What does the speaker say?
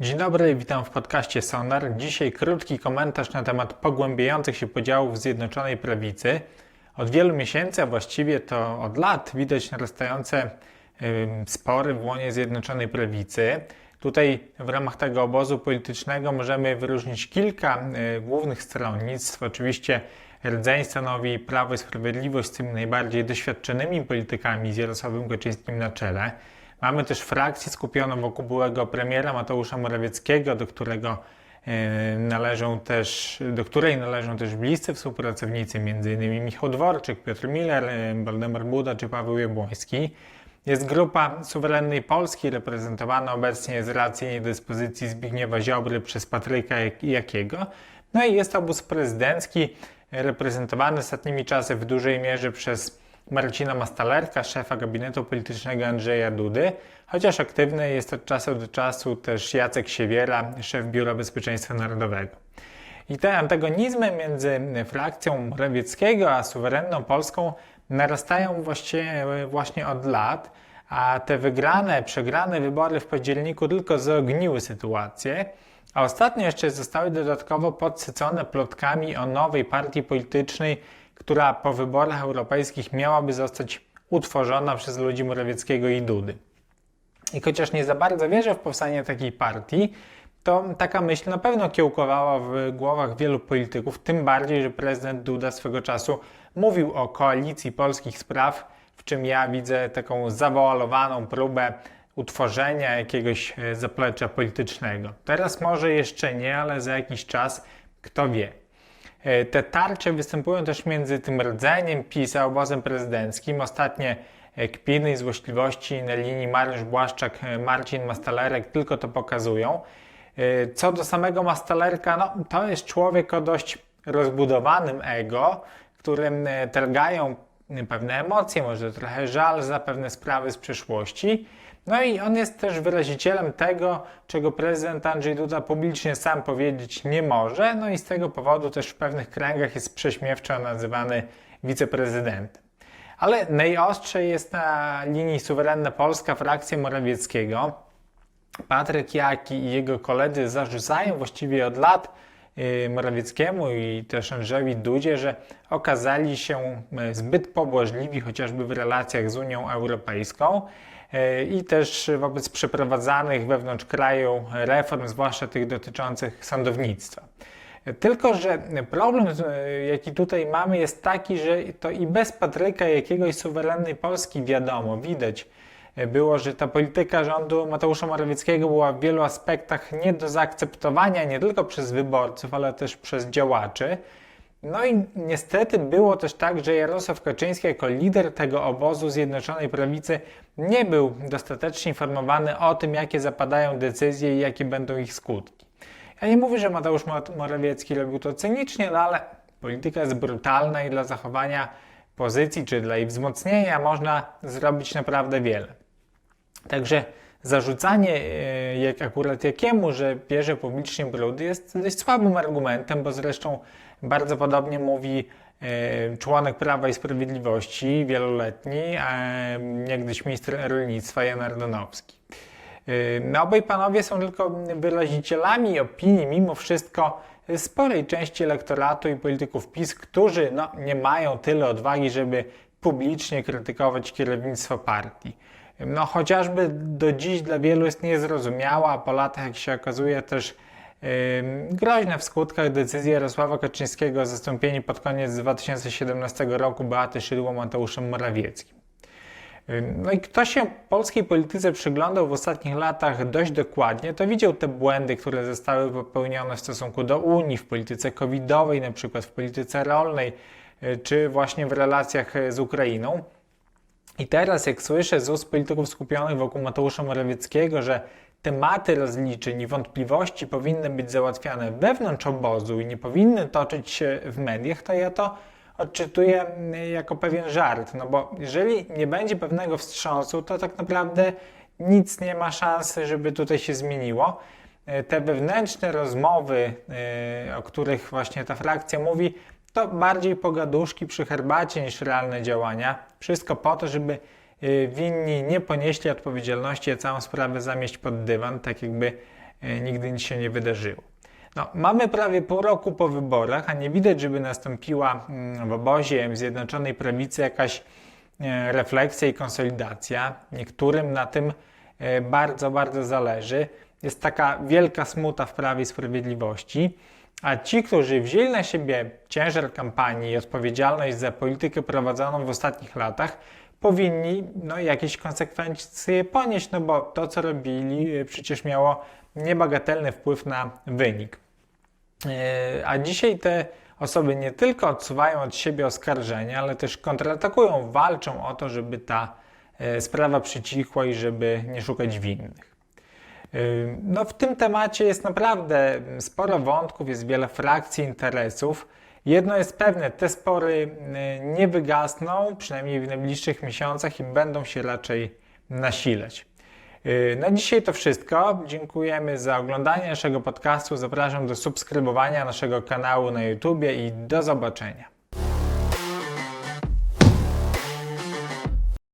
Dzień dobry, witam w podcaście Sonar. Dzisiaj krótki komentarz na temat pogłębiających się podziałów w Zjednoczonej Prawicy. Od wielu miesięcy, a właściwie to od lat, widać narastające spory w łonie Zjednoczonej Prawicy. Tutaj w ramach tego obozu politycznego możemy wyróżnić kilka y, głównych stronnictw. Oczywiście rdzeń stanowi Prawo i Sprawiedliwość z tymi najbardziej doświadczonymi politykami z Jarosławem Kaczyńskim na czele. Mamy też frakcję skupioną wokół byłego premiera Mateusza Morawieckiego, do którego e, należą też, do której należą też bliscy współpracownicy, m.in. Michał Dworczyk, Piotr Miller, e, Waldemar Buda czy Paweł Jabłoński. Jest grupa suwerennej Polski, reprezentowana obecnie z racji niedyspozycji Zbigniewa Ziobry przez Patryka Jakiego. No i jest obóz prezydencki, reprezentowany ostatnimi czasy w dużej mierze przez Marcina Mastalerka, szefa gabinetu politycznego Andrzeja Dudy, chociaż aktywny jest od czasu do czasu też Jacek Siewiera, szef Biura Bezpieczeństwa Narodowego. I te antagonizmy między frakcją Morawieckiego a suwerenną Polską narastają właśnie, właśnie od lat, a te wygrane, przegrane wybory w październiku tylko zaogniły sytuację, a ostatnio jeszcze zostały dodatkowo podsycone plotkami o nowej partii politycznej, która po wyborach europejskich miałaby zostać utworzona przez ludzi Morawieckiego i Dudy. I chociaż nie za bardzo wierzę w powstanie takiej partii, to taka myśl na pewno kiełkowała w głowach wielu polityków, tym bardziej, że prezydent Duda swego czasu mówił o koalicji polskich spraw, w czym ja widzę taką zawoalowaną próbę utworzenia jakiegoś e, zaplecza politycznego. Teraz może jeszcze nie, ale za jakiś czas kto wie. E, te tarcze występują też między tym rdzeniem PiS a obozem prezydenckim. Ostatnie e, kpiny i złośliwości na linii Mariusz Błaszczak, e, Marcin Mastalerek tylko to pokazują. Co do samego Mastalerka, no, to jest człowiek o dość rozbudowanym ego, którym targają pewne emocje, może trochę żal za pewne sprawy z przeszłości. No i on jest też wyrazicielem tego, czego prezydent Andrzej Duda publicznie sam powiedzieć nie może, no i z tego powodu też w pewnych kręgach jest prześmiewczo nazywany wiceprezydentem. Ale najostrzej jest na linii suwerenna Polska frakcja Morawieckiego. Patryk Jaki i jego koledzy zarzucają właściwie od lat Morawieckiemu i też Andrzejowi Dudzie, że okazali się y, zbyt pobłażliwi chociażby w relacjach z Unią Europejską. E, i też wobec przeprowadzanych wewnątrz kraju reform, zwłaszcza tych dotyczących sądownictwa. Tylko, że problem, jaki tutaj mamy, jest taki, że to i bez Patryka jakiegoś suwerennej Polski wiadomo, widać było, że ta polityka rządu Mateusza Morawieckiego była w wielu aspektach nie do zaakceptowania nie tylko przez wyborców, ale też przez działaczy. No i niestety było też tak, że Jarosław Kaczyński jako lider tego obozu Zjednoczonej Prawicy nie był dostatecznie informowany o tym, jakie zapadają decyzje i jakie będą ich skutki. Ja nie mówię, że Mateusz Morawiecki robił to cynicznie, no ale polityka jest brutalna i dla zachowania pozycji czy dla jej wzmocnienia można zrobić naprawdę wiele. Także zarzucanie e, jak akurat jakiemu, że bierze publicznie brudy jest dość słabym argumentem, bo zresztą bardzo podobnie mówi e, członek Prawa i Sprawiedliwości wieloletni, niegdyś minister rolnictwa Jan Ardanowski. E, no, obaj panowie są tylko wyrazicielami opinii, mimo wszystko, sporej części elektoratu i polityków PiS, którzy no, nie mają tyle odwagi, żeby publicznie krytykować kierownictwo partii no chociażby do dziś dla wielu jest niezrozumiała, a po latach, jak się okazuje, też groźna w skutkach decyzji Jarosława Kaczyńskiego o zastąpieniu pod koniec 2017 roku Beaty Szydło Mateuszem Morawieckim. No i kto się polskiej polityce przyglądał w ostatnich latach dość dokładnie, to widział te błędy, które zostały popełnione w stosunku do Unii, w polityce covidowej, na przykład w polityce rolnej, y, czy właśnie w relacjach z Ukrainą. I teraz, jak słyszę z ust polityków skupionych wokół Mateusza Morawieckiego, że tematy rozliczeń i wątpliwości powinny być załatwiane wewnątrz obozu i nie powinny toczyć się w mediach, to ja to odczytuję jako pewien żart. No bo jeżeli nie będzie pewnego wstrząsu, to tak naprawdę nic nie ma szansy, żeby tutaj się zmieniło. Te wewnętrzne rozmowy, e, o których właśnie ta frakcja mówi, to bardziej pogaduszki przy herbacie niż realne działania. Wszystko po to, żeby y, winni nie ponieśli odpowiedzialności, a całą sprawę zamieść pod dywan, tak jakby e, nigdy nic się nie wydarzyło. No, mamy prawie pół roku po wyborach, a nie widać, żeby nastąpiła mm, w obozie Zjednoczonej Prawicy jakaś e, refleksja i konsolidacja. Niektórym na tym bardzo, bardzo zależy. Jest taka wielka smuta w Prawie Sprawiedliwości. A ci, którzy wzięli na siebie ciężar kampanii i odpowiedzialność za politykę prowadzoną w ostatnich latach, powinni no, jakieś konsekwencje ponieść, no bo to, co robili, y, przecież miało niebagatelny wpływ na wynik. Yy, A dzisiaj te osoby nie tylko odsuwają od siebie oskarżenia, ale też kontratakują, walczą o to, żeby ta e, sprawa przycichła i żeby nie szukać winnych. No, w tym temacie jest naprawdę sporo wątków, jest wiele frakcji, interesów. Jedno jest pewne, te spory yy, nie wygasną, przynajmniej w najbliższych miesiącach i będą się raczej nasilać. Yy, Na dzisiaj to wszystko. Dziękujemy za oglądanie naszego podcastu. Zapraszam do subskrybowania naszego kanału na YouTube i do zobaczenia.